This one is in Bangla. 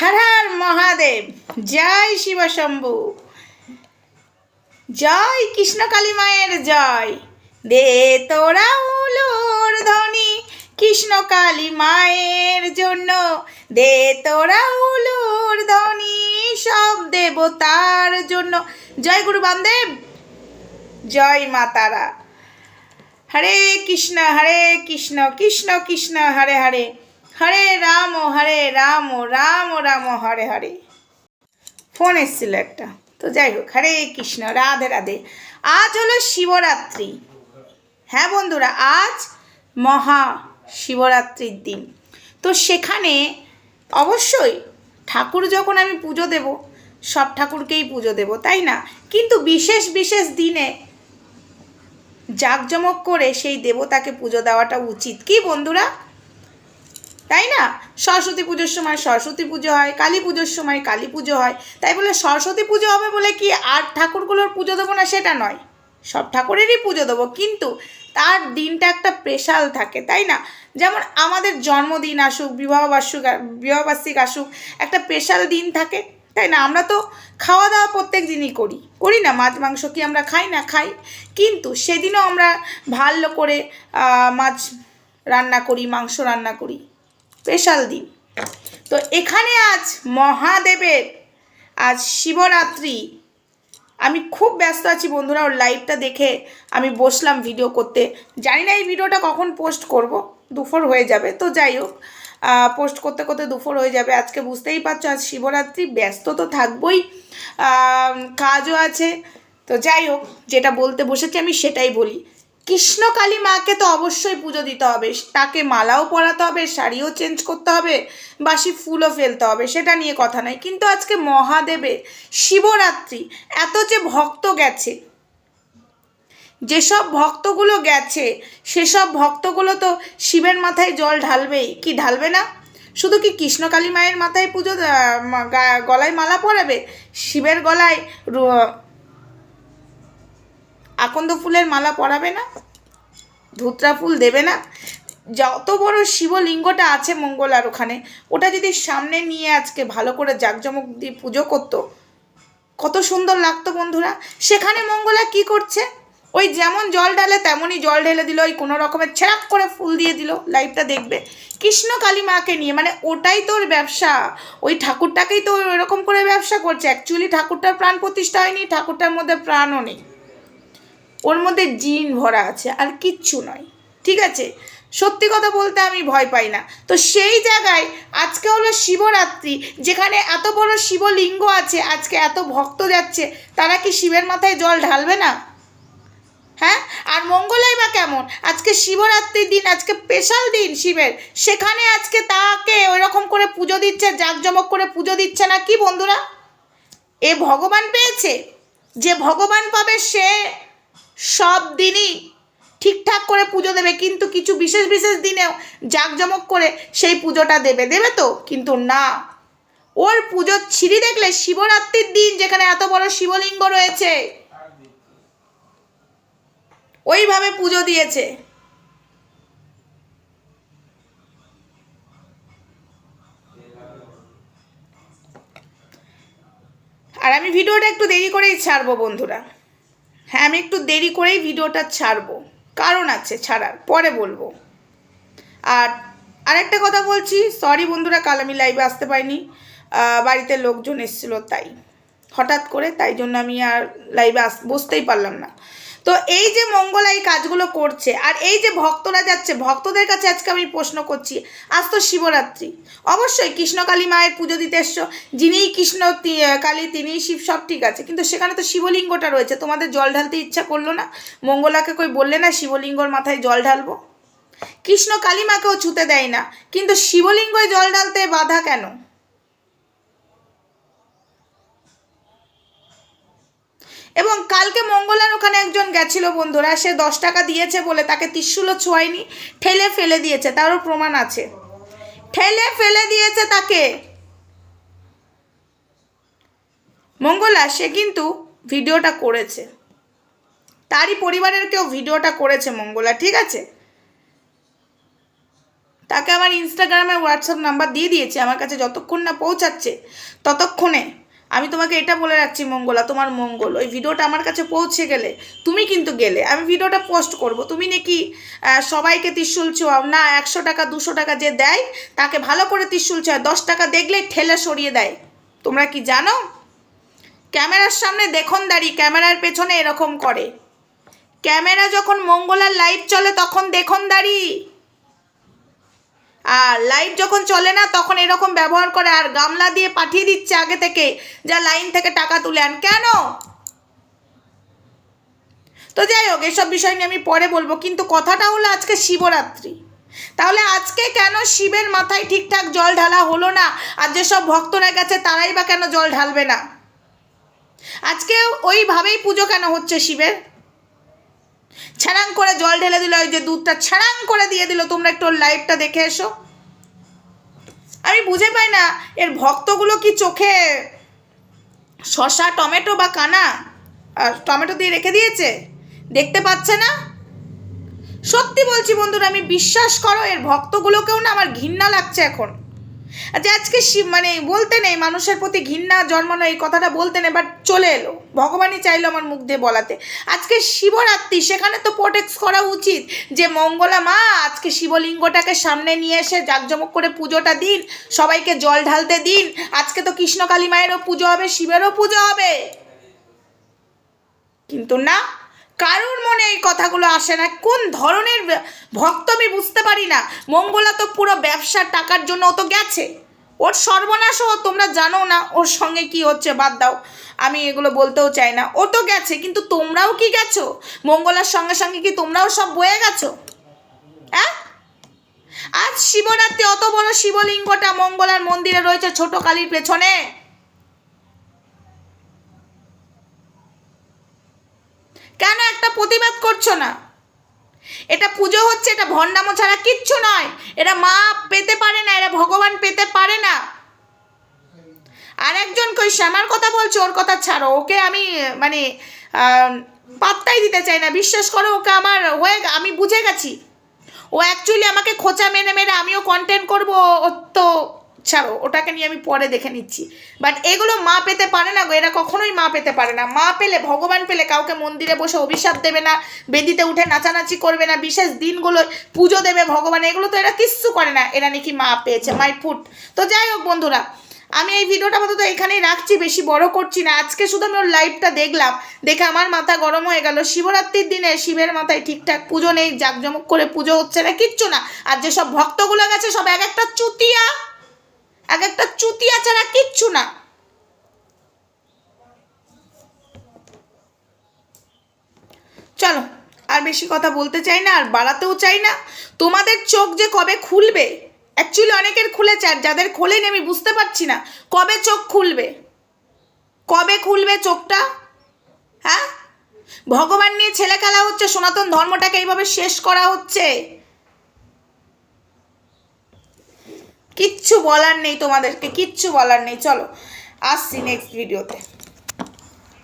হর হর মহাদেব, জয় শিবশম্ভু জয় কৃষ্ণকালী মায়ের জয়। দে তোরা উলোর ধ্বনি কৃষ্ণকালী মায়ের জন্য। দে তোরা উলোর ধ্বনি সব দেবতার জন্য। জয় গুরু বামদেব, জয় মা তারা। হরে কৃষ্ণ হরে কৃষ্ণ কৃষ্ণ কৃষ্ণ, হরে হরে। হরে রাম হরে রাম রাম রাম, হরে হরে। ফোন এসেছিল একটা। তো যাই হোক, হরে কৃষ্ণ, রাধে রাধে। আজ হলো শিবরাত্রি। হ্যাঁ বন্ধুরা, আজ মহা শিবরাত্রির দিন। তো সেখানে অবশ্যই ঠাকুর যখন আমি পুজো দেব, সব ঠাকুরকেই পুজো দেব, তাই না? কিন্তু বিশেষ বিশেষ দিনে জাঁকজমক করে সেই দেবতাকে পুজো দেওয়াটা উচিত। কি বন্ধুরা? তাই না? সরস্বতী পুজোর সময় সরস্বতী পুজো হয়, কালী পুজোর সময় কালী পুজো হয়। তাই বলে সরস্বতী পুজো হবে বলে কি আর ঠাকুরগুলোর পুজো দেবো না সেটা নয়। সব ঠাকুরেরই পুজো দেবো, কিন্তু তার দিনটা একটা স্পেশাল থাকে, তাই না? যেমন আমাদের জন্মদিন আসুক বিবাহবার্ষিক বিবাহবার্ষিক আসুক, একটা স্পেশাল দিন থাকে, তাই না? আমরা তো খাওয়া দাওয়া প্রত্যেক দিনই করি। করি না, মাছ, মাংস কি আমরা খাই না খাই? কিন্তু সেদিনও আমরা ভালো করে মাছ রান্না করি, মাংস রান্না করি। স্পেশাল দিন। তো এখানে আজ মহাদেবের, আজ শিবরাত্রি। আমি খুব ব্যস্ত আছি বন্ধুরা, ওর লাইভটা দেখে আমি বসলাম ভিডিও করতে। জানি না এই ভিডিওটা কখন পোস্ট করব, দুপুর হয়ে যাবে, তো যাই হোক পোস্ট করতে করতে দুপুর হয়ে যাবে। আজকে বুঝতেই পারছ, আজ শিবরাত্রি, ব্যস্ত তো থাকবই কাজও আছে। তো যাই হোক, যেটা বলতে বসেছি আমি সেটাই বলি। কৃষ্ণকালী মাকে তো অবশ্যই পুজো দিতে হবে। তাকে মালাও পরাতে হবে, শাড়িও চেঞ্জ করতে হবে, বাসি ফুলও ফেলতে হবে, সেটা নিয়ে কথা নয়। কিন্তু আজকে মহাদেবে শিবরাত্রি, এত যে ভক্ত গেছে, যেসব ভক্তগুলো গেছে, সেসব ভক্তগুলো তো শিবের মাথায় জল ঢালবেই। কি ঢালবে না? শুধু কি কৃষ্ণকালী মায়ের মাথায় পুজো গলায় মালা পরাবে? শিবের গলায় আকন্দ ফুলের মালা পরাবে না? ধুতরা ফুল দেবে না? যত বড় শিবলিঙ্গটা আছে মঙ্গলার ওখানে, ওটা যদি সামনে নিয়ে আজকে ভালো করে জাঁকজমক দিয়ে পুজো করতো, কত সুন্দর লাগতো বন্ধুরা। সেখানে মঙ্গলা কি করছে? ওই যেমন জল ঢালে তেমনই জল ঢেলে দিল, ওই কোনো রকমের ছেড়াক করে ফুল দিয়ে দিল, লাইভটা দেখবে। কৃষ্ণ কালী মাকে নিয়ে মানে ওটাই তোর ব্যবসা। ওই ঠাকুরটাকেই তো এরকম করে ব্যবসা করছে। অ্যাকচুয়ালি ঠাকুরটার প্রাণ প্রতিষ্ঠা হয়নি, ঠাকুরটার মধ্যে প্রাণও নেই। ওর মধ্যে জিন ভরা আছে, আর কিচ্ছু নয়, ঠিক আছে? সত্যি কথা বলতে আমি ভয় পাই না। তো সেই জায়গায় আজকে হলো শিবরাত্রি, যেখানে এত বড় শিবলিঙ্গ আছে, আজকে এত ভক্ত যাচ্ছে, তারা কি শিবের মাথায় জল ঢালবে না? হ্যাঁ? আর মঙ্গলাই বা কেমন? আজকে শিবরাত্রির দিন, আজকে স্পেশাল দিন শিবের। সেখানে আজকে তাকে ওইরকম করে পুজো দিচ্ছে, জাঁকজমক করে পুজো দিচ্ছে না কি বন্ধুরা? এ ভগবান পেয়েছে? যে ভগবান পাবে সে সব দিনই ঠিকঠাক করে পুজো দেবে, কিন্তু কিছু বিশেষ বিশেষ দিনেও জাঁকজমক করে সেই পুজোটা দেবে দেবে তো? কিন্তু না। ওর পুজোর ছিঁড়ি দেখলে শিবরাত্রির দিন যেখানে এত বড় শিবলিঙ্গ রয়েছে, ওইভাবে পুজো দিয়েছে। আর আমি ভিডিওটা একটু দেরি করেই ছাড়বো, বন্ধুরা। হ্যাঁ আমি একটু দেরি করেই ভিডিওটা ছাড়বো। কারণ আছে ছাড়ার, পরে বলব। আর আরেকটা কথা বলছি সরি বন্ধুরা, কাল আমি লাইভে আসতে পারিনি। বাড়িতে লোকজন এসেছিল তাই। হঠাৎ করে, তাই জন্য আমি আর লাইভে আস, বসতেই পারলাম না। তো এই যে মঙ্গলা এই কাজগুলো করছে, আর এই যে ভক্তরা যাচ্ছে, ভক্তদের কাছে আজকে আমি প্রশ্ন করছি, আজ তো শিবরাত্রি। অবশ্যই কৃষ্ণকালী মায়ের পুজো দিতে এসছো, যিনিই কৃষ্ণ কালী, তিনিই শিব, সব ঠিক আছে, কিন্তু সেখানে তো শিবলিঙ্গটা রয়েছে, তোমাদের জল ঢালতে ইচ্ছা করল না? মঙ্গলাকে কই বললে না শিবলিঙ্গর মাথায় জল ঢালবো? কৃষ্ণ কালী মাকেও ছুতে দেয় না, কিন্তু শিবলিঙ্গয় জল ঢালতে বাধা কেন? এবং কালকে মঙ্গলার ওখানে একজন গেছিল বন্ধুরা, সে দশ টাকা দিয়েছে বলে তাকে ত্রিশুলও ছোঁয়ায়নি, ঠেলে ফেলে দিয়েছে, তারও প্রমাণ আছে। ঠেলে ফেলে দিয়েছে তাকে। মঙ্গলা, সে কিন্তু ভিডিওটা করেছে। তারই পরিবারের কেউ ভিডিওটা করেছে মঙ্গলা, ঠিক আছে? তাকে আমার ইনস্টাগ্রামে হোয়াটসঅ্যাপ নাম্বার দিয়ে দিয়েছে, আমার কাছে যতক্ষণ না পৌঁছাচ্ছে ততক্ষণে। আমি তোমাকে এটা বলে রাখছি, মঙ্গলা, তোমার মঙ্গল, ওই ভিডিওটা আমার কাছে পৌঁছে গেলে, তুমি কিন্তু গেলে, আমি ভিডিওটা পোস্ট করব, তুমি নাকি সবাইকে ত্রিশুল ছোঁয়াও না, একশো টাকা, দুশো টাকা যে দেয়, তাকে ভালো করে ত্রিশুল ছোঁয়ায় দশ টাকা দেখলেই ঠেলে সরিয়ে দেয়, তোমরা কি জানো? ক্যামেরার সামনে দেখুন দাঁড়ি ক্যামেরার পেছনে এরকম করে, ক্যামেরা যখন মঙ্গলার লাইভ চলে, তখন দেখুন দাঁড়ি আর লাইভ যখন চলে না, তখন এরকম ব্যবহার করে আর গামলা দিয়ে পাঠিয়ে দিচ্ছে আগে থেকে, যা লাইন থেকে টাকা তুলে আন। কেন? তো যাই হোক, এসব বিষয় নিয়ে আমি পরে বলব, কিন্তু কথাটা হলো আজকে শিবরাত্রি। তাহলে আজকে কেন শিবের মাথায় ঠিকঠাক জল ঢালা হলো না, আর যেসব ভক্তরা গেছে তারাই বা কেন জল ঢালবে না? আজকে ওইভাবেই পুজো কেন হচ্ছে শিবের? ছাড়াং করে জল ঢেলে দিল ওই যে দুধটা ছাড়াং করে দিয়ে দিল। তোমরা একটু ওর লাইভটা দেখে এসো। আমি বুঝে পাই না, এর ভক্তগুলো কি চোখে শশা টমেটো বা কানা? টমেটো দিয়ে রেখে দিয়েছে? দেখতে পাচ্ছে না? সত্যি বলছি বন্ধুরা, আমি বিশ্বাস করো, এর ভক্তগুলোকেও না আমার ঘৃণা লাগছে এখন। আচ্ছা আজকে মানে বলতে নেই, মানুষের প্রতি ঘৃণা জন্মানো এই কথাটা বলতে নেই বাট চলে এলো। ভগবানই চাইলো আমার মুখ দিয়ে বলাতে। আজকে শিবরাত্রি, সেখানে তো প্রোটেক্স করা উচিত যে মঙ্গলা মা, আজকে শিবলিঙ্গটাকে সামনে নিয়ে এসে জাঁকজমক করে পুজোটা দিন, সবাইকে জল ঢালতে দিন, আজকে তো কৃষ্ণকালী মায়েরও পুজো হবে, শিবেরও পুজো হবে। কিন্তু না কারোর মনে এই কথাগুলো আসে না। কোন ধরনের ভক্ত আমি বুঝতে পারি না। মঙ্গলা তো পুরো ব্যবসার টাকার জন্য ও তো গেছে। ওর সর্বনাশও তোমরা জানো না, ওর সঙ্গে কি হচ্ছে বাদ দাও। আমি এগুলো বলতেও চাই না। ও তো গেছে, কিন্তু তোমরাও কি গেছো? মঙ্গলার সঙ্গে সঙ্গে কি তোমরাও সব বয়ে গেছো? হ্যাঁ আজ শিবরাত্রি, অত বড় শিবলিঙ্গটা মঙ্গলার মন্দিরে রয়েছে ছোট কালীর পেছনে। কেন একটা প্রতিবাদ করছ না? এটা পুজো হচ্ছে, এটা ভণ্ডামো ছাড়া কিচ্ছু নয়। এরা মা পেতে পারে না, এরা ভগবান পেতে পারে না। আর একজন কই, শ্যামার কথা বলছো, ওর কথা ছাড়ো। ওকে আমি মানে পাত্তাই দিতে চাই না। বিশ্বাস করো, ওকে আমার হয়ে আমি বুঝে গেছি। ও অ্যাকচুয়ালি আমাকে খোঁচা মেরে মেরে আমিও কন্টেন্ট করব তো ছাড়ো, ওটাকে নিয়ে আমি পরে দেখে নিচ্ছি। বাট এগুলো মা পেতে পারে না গো, এরা কখনোই মা পেতে পারে না। মা পেলে, ভগবান পেলে, কাউকে মন্দিরে বসে অভিশাপ দেবে না, বেদিতে উঠে নাচানাচি করবে না, বিশেষ দিনগুলো পুজো দেবে ভগবান, এগুলো তো এরা কিচ্ছু করে না। এরা নাকি মা পেয়েছে মাই ফুট তো যাই হোক বন্ধুরা, আমি এই ভিডিওটা আপাতত এখানেই রাখছি, বেশি বড় করছি না। আজকে শুধু আমি ওর লাইভটা দেখলাম, দেখে আমার মাথা গরম হয়ে গেল। শিবরাত্রির দিনে শিবের মাথায় ঠিকঠাক পুজো নেই, জাঁকজমক করে পুজো হচ্ছে না, কিচ্ছু না। আর যেসব ভক্তগুলো গেছে, সব এক একটা চুতিয়া। এক একটা চুতিয়া ছাড়া কিচ্ছু না। চলো, আর বেশি কথা বলতে চাই না, আর বাড়াতেও চাই না। তোমাদের চোখ যে কবে খুলবে? অ্যাকচুয়ালি অনেকের খুলেছে আর যাদের খোলেনি আমি বুঝতে পারছি না। কবে চোখ খুলবে? কবে খুলবে চোখটা? হ্যাঁ? ভগবান নিয়ে ছেলে খেলা হচ্ছে, সনাতন ধর্মটাকে এইভাবে শেষ করা হচ্ছে। কিচ্ছু বলার নেই তোমাদেরকে কিচ্ছু বলার নেই। চলো আসছি নেক্সট ভিডিওতে